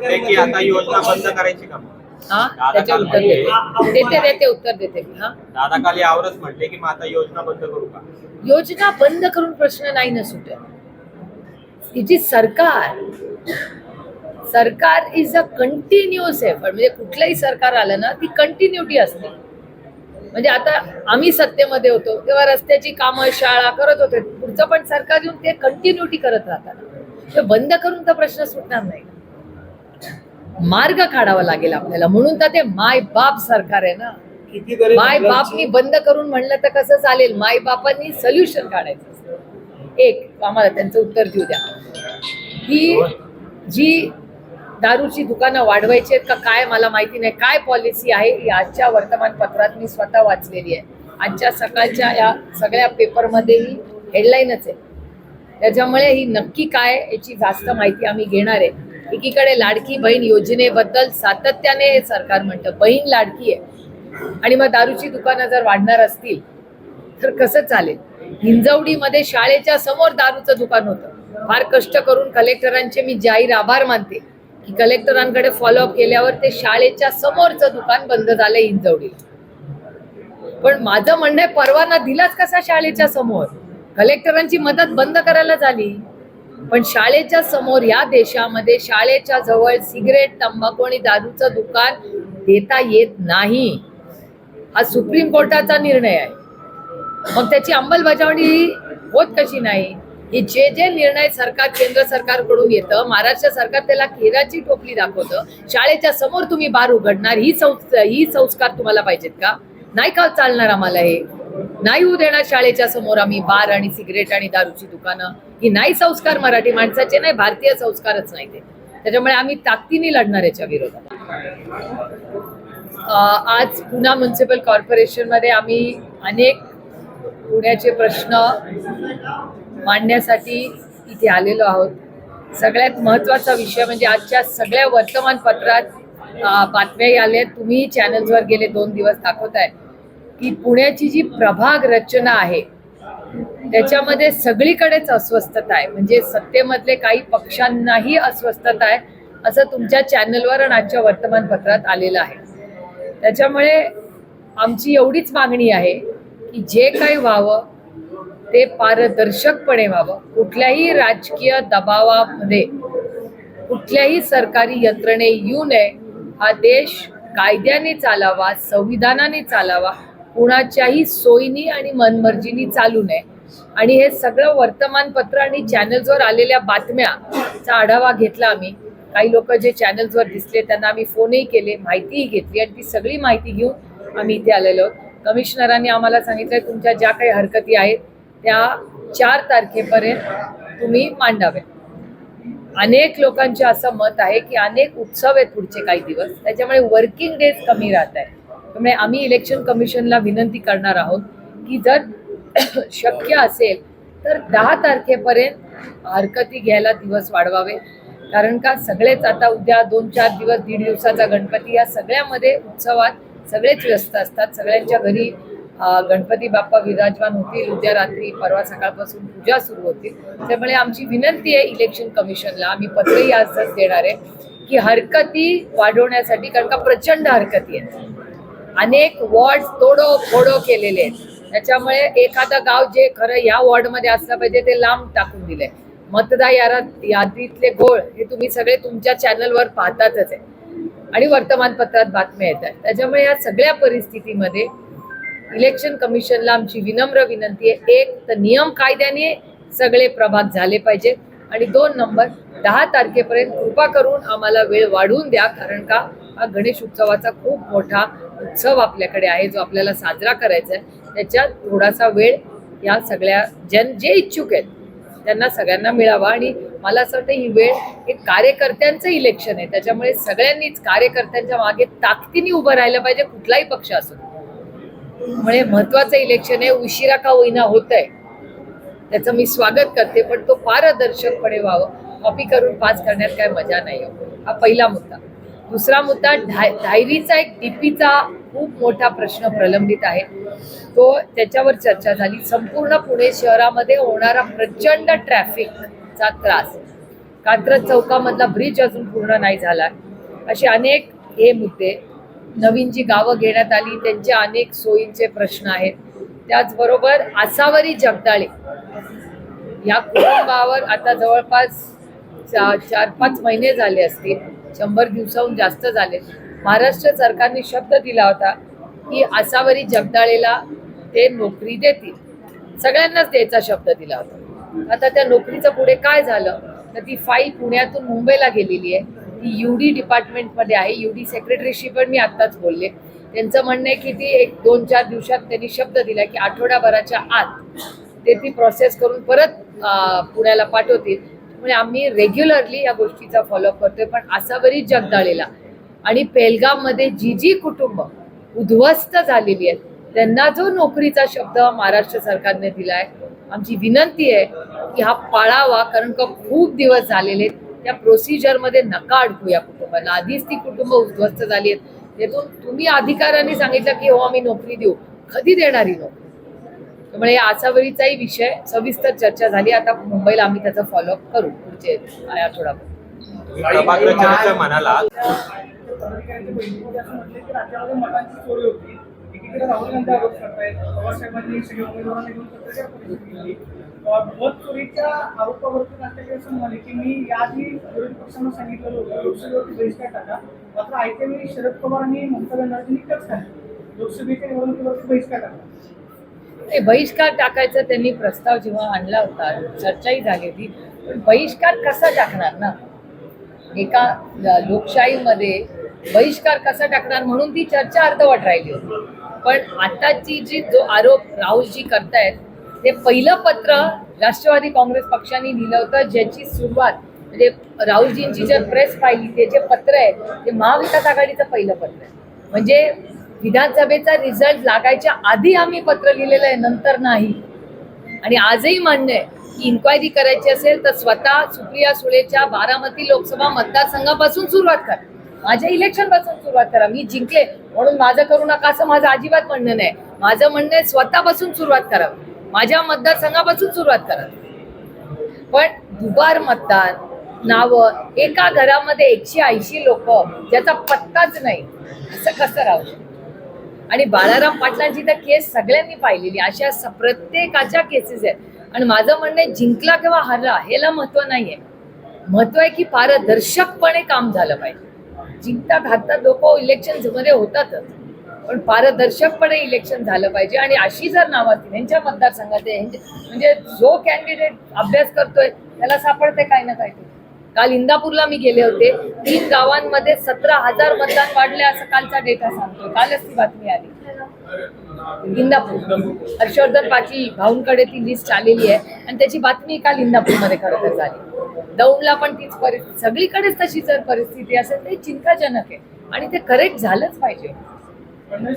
की आता योजना बंद करायची का हा? त्याचे उत्तर देते. देते देते उत्तर देते मी हा. दादा काल यावरच म्हटले की मग आता योजना बंद करू का? योजना बंद करून प्रश्न नाही ना सुटत. इज सरकार सरकार इज अ कंटिन्युअस एफर्ट म्हणजे कुठलंही सरकार आलं ना ती कंटिन्युटी असते. म्हणजे आता आम्ही सत्तेमध्ये होतो तेव्हा रस्त्याची कामं शाळा करत होते. पुढचं पण सरकार येऊन ते कंटिन्युटी करत राहतात. ते बंद करून तर प्रश्न सुटणार नाही. मार्ग काढावा लागेल आपल्याला. म्हणून तर ते माय बाप सरकार आहे ना. माय बापनी बंद करून म्हणलं तर कसं चालेल? माय बापांनी सोल्युशन काढायचं. एक आम्हाला त्यांचं उत्तर देऊ द्या. ही जी दारूची दुकानं वाढवायची आहेत का काय मला माहिती नाही. काय पॉलिसी आहे? ही आजच्या वर्तमानपत्रात मी स्वतः वाचलेली आहे. आजच्या सकाळच्या या सगळ्या पेपरमध्ये ही हेडलाईनच आहे. त्याच्यामुळे ही नक्की काय याची जास्त माहिती आम्ही घेणार आहे. एकीकडे लाडकी बहीण योजनेबद्दल सातत्याने सरकार म्हणतं बहीण लाडकी आहे. आणि मग दारूची दुकानं जर वाढणार असतील तर कसं चालेल? हिंजवडीमध्ये शाळेच्या समोर दारूचं दुकान होतं. फार कष्ट करून कलेक्टरांचे मी जाहीर आभार मानते की कलेक्टरांकडे फॉलोअप केल्यावर ते शाळेच्या समोरचं दुकान बंद झालं हिंजवडीला. पण माझं म्हणणं आहे परवाना दिलाच कसा शाळेच्या समोर? कलेक्टरांची मदत बंद करायला झाली. पण शाळेच्या समोर या देशामध्ये शाळेच्या जवळ सिगरेट तंबाखू आणि दारूचं दुकान देता येत नाही. हा सुप्रीम कोर्टाचा निर्णय आहे. मग त्याची अंमलबजावणी होत कशी नाही? की जे जे निर्णय सरकार केंद्र सरकारकडून येतं महाराष्ट्र सरकार त्याला केराची टोपली दाखवतं. शाळेच्या समोर तुम्ही बार उघडणार ही संस्कार ही संस्कार तुम्हाला पाहिजेत का? नाही का चालणार आम्हाला हे? नाही होऊ देणार शाळेच्या समोर आम्ही बार आणि सिगरेट आणि दारूची दुकानं. ही नाही संस्कार मराठी माणसाचे नाही भारतीय संस्कारच नाही ते. त्याच्यामुळे आम्ही ताकदीने लढणार याच्या विरोधात. आज पुणा म्युन्सिपल कॉर्पोरेशनमध्ये आम्ही अनेक पुण्याचे प्रश्न मांडण्यासाठी इथे आलेलो आहोत. सगळ्यात महत्त्वाचा विषय म्हणजे आजच्या सगळ्या वर्तमानपत्रात बातम्याही आल्या तुम्ही चॅनल्सवर गेले दोन दिवस दाखवत आहे की पुण्याची जी प्रभाग रचना आहे त्याच्यामध्ये सगळीकडेच अस्वस्थता आहे. म्हणजे सत्तेमधले काही पक्षांनाही अस्वस्थता आहे असं तुमच्या चॅनलवर आणि आजच्या वर्तमानपत्रात आलेलं आहे. त्याच्यामुळे आमची एवढीच मागणी आहे की जे काही व्हावं ते पारदर्शकपणे व्हावं. कुठल्याही राजकीय दबावामध्ये कुठल्याही सरकारी यंत्रणे येऊ नये. हा देश कायद्याने चालावा संविधानाने चालावा कुणाच्याही सोयीनी आणि मनमर्जीनी चालू नये. आणि हे सगळं वर्तमानपत्र आणि चॅनल्सवर आलेल्या बातम्याचा आढावा घेतला आम्ही. काही लोक जे चॅनल्सवर दिसले त्यांना आम्ही फोनही केले माहितीही घेतली आणि ती सगळी माहिती घेऊन आम्ही इथे आलेलो आहोत. कमिशनरांनी आम्हाला सांगितलं तुमच्या ज्या काही हरकती आहेत त्या चार तारखेपर्यंत तुम्ही मांडाव्या अनेक लोकांचे असं मत आहे की अनेक उत्सव आहेत पुढचे काही दिवस. त्याच्यामुळे वर्किंग डेज कमी राहत आहे त्यामुळे आम्ही इलेक्शन कमिशनला विनंती करणार आहोत की जर शक्य असेल तर दहा तारखेपर्यंत हरकती घ्यायला दिवस वाढवावे. कारण का सगळेच आता उद्या दोन चार दिवस दीड दिवसाचा गणपती या सगळ्यामध्ये उत्सवात सगळेच व्यस्त असतात. सगळ्यांच्या घरी गणपती बाप्पा विराजमान होतील. उद्या रात्री परवा सकाळपासून पूजा सुरू होतील. त्यामुळे आमची विनंती आहे इलेक्शन कमिशनला आम्ही पत्रही आजच देणार आहे की हरकती वाढवण्यासाठी कारण का प्रचंड हरकती आहेत. अनेक वॉर्ड तोडो फोडो केलेले आहेत. त्याच्यामुळे एखादं गाव जे खरं या वॉर्डमध्ये असलं पाहिजे ते लांब टाकून दिलंय. मतदार यारा यादीतले गोळ हे तुम्ही सगळे तुमच्या चॅनलवर पाहतातच आहे. आणि वर्तमानपत्रात बातम्या येतात त्याच्यामुळे या सगळ्या परिस्थितीमध्ये इलेक्शन कमिशनला आमची विनम्र विनंती आहे. एक तर नियम कायद्याने सगळे प्रभाग झाले पाहिजे. आणि दोन नंबर दहा तारखेपर्यंत कृपा करून आम्हाला वेळ वाढवून द्या. कारण का? हा गणेश उत्सवाचा खूप मोठा उत्सव आपल्याकडे आहे जो आपल्याला साजरा करायचा आहे त्याच्यात थोडासा वेळ या सगळ्या जन जे इच्छुक आहेत त्यांना सगळ्यांना मिळावा. आणि मला असं वाटतं ही वेळ हे कार्यकर्त्यांचं इलेक्शन आहे. त्याच्यामुळे सगळ्यांनीच कार्यकर्त्यांच्या मागे ताकदीने उभं राहिलं पाहिजे कुठलाही पक्ष असो. म्हणजे महत्वाचं इलेक्शन आहे. उशिरा का होईना होत आहे त्याचं मी स्वागत करते पण तो पारदर्शकपणे व्हावं. कॉपी करून पास करण्यात काय मजा नाही. हो. हा पहिला मुद्दा. दुसरा मुद्दा ढा डायरीचा एक डीपीचा खूप मोठा प्रश्न प्रलंबित आहे. तो त्याच्यावर चर्चा झाली. संपूर्ण पुणे शहरामध्ये होणारा प्रचंड ट्रॅफिकचा त्रास. कात्रज चौकामधला ब्रिज अजून पूर्ण नाही झाला. असे अनेक हे मुद्दे नवीन जी गावं घेण्यात आली त्यांचे अनेक सोयींचे प्रश्न आहेत. त्याचबरोबर आसावरी जगदाळे या कुटुंबावर आता जवळपास चार पाच महिने झाले असतील. शंभर दिवसाहून जास्त झाले. महाराष्ट्र सरकारने शब्द दिला होता की आसावरी जगदाळेला ते नोकरी देतील. सगळ्यांनाच द्यायचा शब्द दिला होता. आता त्या नोकरीचं पुढे काय झालं? तर ती फाईल पुण्यातून मुंबईला गेलेली आहे. ती युडी डिपार्टमेंटमध्ये आहे. युडी सेक्रेटरीशी पण मी आत्ताच बोलले. त्यांचं म्हणणं आहे की ती एक दोन चार दिवसात त्यांनी शब्द दिला की आठवड्याभराच्या आत ते ती प्रोसेस करून परत पुण्याला पाठवतील. म्हणजे आम्ही रेग्युलरली या गोष्टीचा फॉलोअप करतोय पण असा बरीच जगदाळेला. आणि पेलगाममध्ये जी जी कुटुंब उद्ध्वस्त झालेली आहेत त्यांना जो नोकरीचा शब्द महाराष्ट्र सरकारने दिलाय आमची विनंती आहे की हा पाळावा कारण का खूप दिवस झालेले आहेत. त्या प्रोसिजरमध्ये नका अडकू या कुटुंबाला. आधीच ती कुटुंब उद्ध्वस्त झाली आहेत. त्यातून तुम्ही अधिकाऱ्यांनी सांगितलं की हो आम्ही नोकरी देऊ. कधी देणारी नोकरी? त्यामुळे या आसावरीचाही विषय सविस्तर चर्चा झाली. आता मुंबईला आम्ही त्याचा फॉलोअप करू पुढचे आठवडाभर. प्रभाग रचनेचं म्हणाला पदाधिकाऱ्यांच्या बैठकीमध्ये असं म्हटलं की राज्यामध्ये मतांची चोरी होती एकीकडे राहुल गांधी आरोप करतायत पवारसाहेबांनी सगळे उमेदवारांना घेऊन पत्रकार परिषद घेतली अं, मत चोरीच्या आरोपावरती नाट्यकर असं म्हणाले. की मी याआधी विरोधी पक्षांना सांगितलेलं होतं लोकसभेवरती बहिष्कार टाका. मात्र आयत्या वेळी शरद पवार आणि ममता बॅनर्जींनी कच खाल्ली लोकसभेच्या निवडणुकीवरती बहिष्कार टाकला ते बहिष्कार टाकायचा त्यांनी प्रस्ताव जेव्हा आणला होता चर्चाही झाली होती पण बहिष्कार कसा टाकणार ना? एका लोकशाहीमध्ये बहिष्कार कसा टाकणार म्हणून ती चर्चा अर्धवट राहिली होती. पण आताची जी जो आरोप राहुलजी करतायत ते पहिलं पत्र राष्ट्रवादी काँग्रेस पक्षाने लिहिलं होतं ज्याची सुरुवात म्हणजे राहुलजींची जर प्रेस पाहिली ते जे पत्र आहे ते महाविकास आघाडीचं पहिलं पत्र आहे. म्हणजे विधानसभेचा रिझल्ट लागायच्या आधी आम्ही पत्र लिहिलेलं आहे नंतर नाही. आणि आजही मान्य आहे की इन्क्वायरी करायची असेल तर स्वतः सुप्रिया सुळेच्या बारामती लोकसभा मतदारसंघापासून सुरुवात करा. माझ्या इलेक्शनपासून सुरुवात करा. मी जिंकले म्हणून माझं करू नका असं माझं अजिबात म्हणणं नाही. माझं म्हणणं आहे स्वतःपासून सुरुवात करा. माझ्या मतदारसंघापासून सुरुवात करा. पण दुबार मतदान नावं एका घरामध्ये एकशे ऐंशी लोक ज्याचा पत्ताच नाही. असं कसं राहू? शकतं? आणि बाळाराम पाटलांची तर केस सगळ्यांनी पाहिलेली अशा स- प्रत्येकाच्या केसेस आहेत. आणि माझं म्हणणं आहे जिंकला किंवा हरला ह्याला महत्त्व आहे महत्त्व आहे की पारदर्शकपणे काम झालं पाहिजे. जिंकतात हातात लोक इलेक्शनमध्ये होतातच. पण पारदर्शकपणे इलेक्शन झालं पाहिजे. आणि अशी जर नावं असतील ह्यांच्या मतदारसंघात म्हणजे जो कॅन्डिडेट अभ्यास करतोय त्याला सापडते काय ना काय काल इंदापूरला मी गेले होते. तीन गावांमध्ये सतरा हजार मतदान वाढले असं कालचा डेटा सांगतो कालच ती बातमी आली. इंदापूर. हर्षवर्धन पाटील भाऊंकडे ती लिस्ट आलेली आहे आणि त्याची बातमी काल इंदापूरमध्ये खरं तर झाली. दौंडला पण तीच परिस्थिती सगळीकडेच तशी जर परिस्थिती असेल तर चिंताजनक आहे आणि ते करेक्ट झालंच पाहिजे.